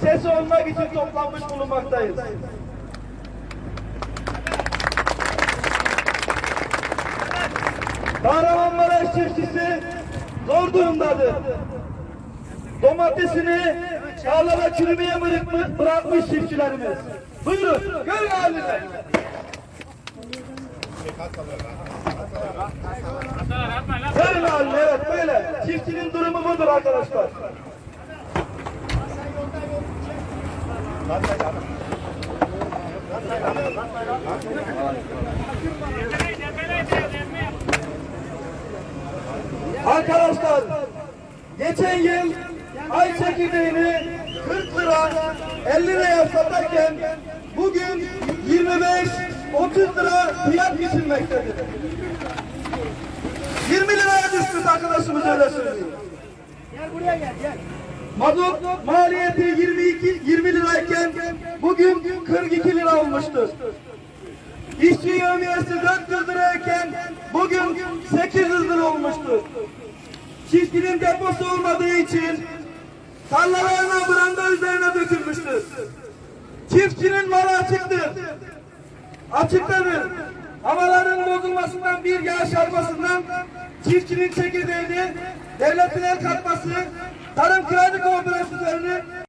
sesi olmak için toplanmış bulunmaktayız. Kahramanmaraş çiftçisi zor durumdadır. Domatesini tarlada çürümeye bırakmış, çiftçilerimiz. Buyurun, görün halini. Görün halini, evet böyle. Çiftçinin durumu budur arkadaşlar. Arkadaşlar geçen yıl ay çekirdeğini 40 lira 50 liraya satarken bugün 25-30 lira fiyat biçilmektedir. 20 liraya düştü arkadaşımız öyle söylüyor. Gel buraya gel gel. Mazot maliyeti 22 20 lirayken bugün 42 lira olmuştur. İşçi yevmiyesi 400 lirayken bugün 800 lira olmuştur. Çiftçinin deposu olmadığı için tarlalarına branda üzerine dökülmüştür. Çiftçinin malı açıktır. Açıktadır. Havaların bozulmasından bir yağış armasından çiftçinin çekirdeğini devletin el katması tarım kredi kooperatiflerini